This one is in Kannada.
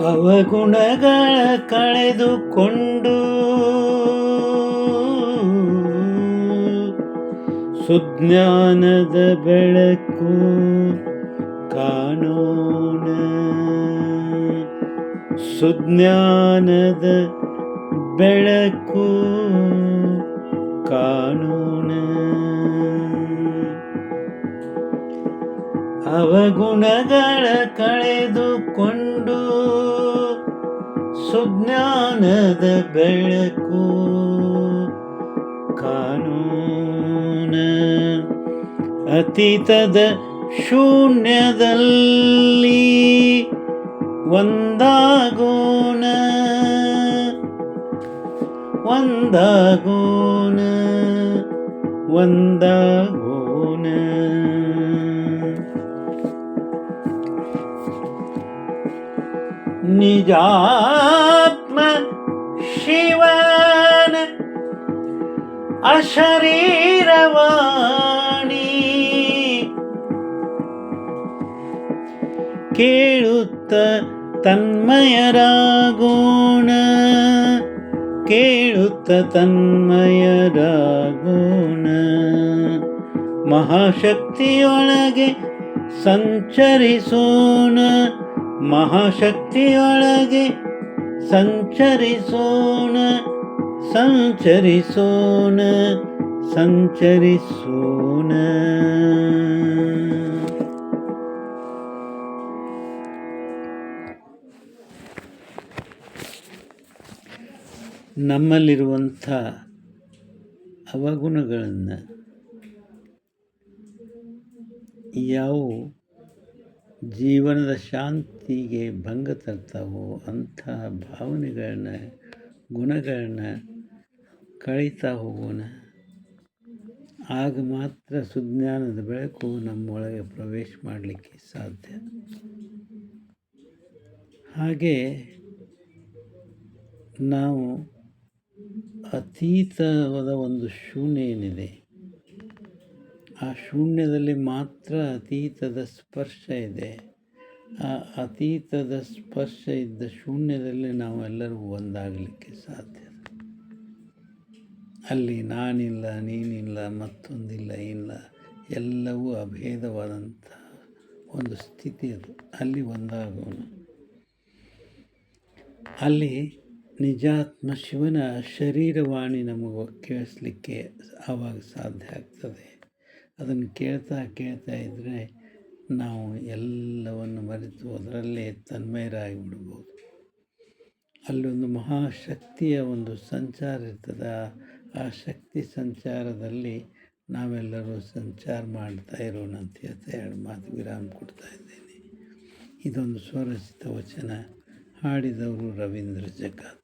ಅವಗುಣಗಳ ಕಳೆದುಕೊಂಡು ಸುಜ್ಞಾನದ ಬೆಳಕು ಕಾಣೋಣ. ಸುಜ್ಞಾನದ ಬೆಳಕು ಕಾಣೋಣ. ಅವಗುಣಗಳ ಕಳೆದುಕೊಂಡು ಸುಜ್ಞಾನದ ಬೆಳಕು ಕಾನೂನ ಅತೀತದ ಶೂನ್ಯದಲ್ಲಿ ಒಂದಾಗೋಣ. ಒಂದಾಗೋಣ. ಒಂದಾಗೋಣ. ನಿಜಾತ್ಮ ಶಿವನ ಅಶರೀರವಾಣಿ. ಕೇಳುತ್ತ ತನ್ಮಯರಾಗೋಣ ಕೇಳುತ್ತ ತನ್ಮಯರಾಗೋಣ. ಮಹಾಶಕ್ತಿಯೊಳಗೆ ಸಂಚರಿಸೋಣ ಮಹಾಶಕ್ತಿಯೊಳಗೆ ಸಂಚರಿಸೋಣ ಸಂಚರಿಸೋಣ ಸಂಚರಿಸೋಣ. ನಮ್ಮಲ್ಲಿರುವಂಥ ಅವಗುಣಗಳನ್ನು ಯಾವುವು ಜೀವನದ ಶಾಂತಿಗೆ ಭಂಗ ತರ್ತಾವೋ ಅಂಥ ಭಾವನೆಗಳನ್ನ, ಗುಣಗಳನ್ನ ಕಳೀತಾ ಹೋಗೋಣ. ಆಗ ಮಾತ್ರ ಸುಜ್ಞಾನದ ಬೆಳಕು ನಮ್ಮೊಳಗೆ ಪ್ರವೇಶ ಮಾಡಲಿಕ್ಕೆ ಸಾಧ್ಯ. ಹಾಗೆ ನಾವು ಅತೀತವಾದ ಒಂದು ಶೂನ್ಯ ಏನಿದೆ? ಆ ಶೂನ್ಯದಲ್ಲಿ ಮಾತ್ರ ಅತೀತದ ಸ್ಪರ್ಶ ಇದೆ. ಆ ಅತೀತದ ಸ್ಪರ್ಶ ಇದ್ದ ಶೂನ್ಯದಲ್ಲಿ ನಾವೆಲ್ಲರೂ ಒಂದಾಗಲಿಕ್ಕೆ ಸಾಧ್ಯ. ಅಲ್ಲಿ ನಾನಿಲ್ಲ, ನೀನಿಲ್ಲ, ಮತ್ತೊಂದಿಲ್ಲ, ಇಲ್ಲ, ಎಲ್ಲವೂ ಅಭೇದವಾದಂಥ ಒಂದು ಸ್ಥಿತಿ ಅದು. ಅಲ್ಲಿ ಒಂದಾಗೋಣ. ಅಲ್ಲಿ ನಿಜಾತ್ಮ ಶಿವನ ಶರೀರವಾಣಿ ನಮಗೆ ಕೇಳಿಸ್ಲಿಕ್ಕೆ ಆವಾಗ ಸಾಧ್ಯ ಆಗ್ತದೆ. ಅದನ್ನು ಕೇಳ್ತಾ ಕೇಳ್ತಾ ಇದ್ದರೆ ನಾವು ಎಲ್ಲವನ್ನು ಮರೆತು ಅದರಲ್ಲೇ ತನ್ಮಯರಾಗಿ ಬಿಡ್ಬೋದು ಅಲ್ಲೊಂದು ಮಹಾಶಕ್ತಿಯ ಒಂದು ಸಂಚಾರ ಇರ್ತದೆ. ಆ ಶಕ್ತಿ ಸಂಚಾರದಲ್ಲಿ ನಾವೆಲ್ಲರೂ ಸಂಚಾರ ಮಾಡ್ತಾ ಇರೋಣ ಅಂತ ಹೇಳ್ತಾ ಎರಡು ಮಾತು ವಿರಾಮ ಕೊಡ್ತಾ ಇದ್ದೇನೆ. ಇದೊಂದು ಸ್ವರಚಿತ ವಚನ ಹಾಡಿದವರು ರವೀಂದ್ರ ಜಗತ್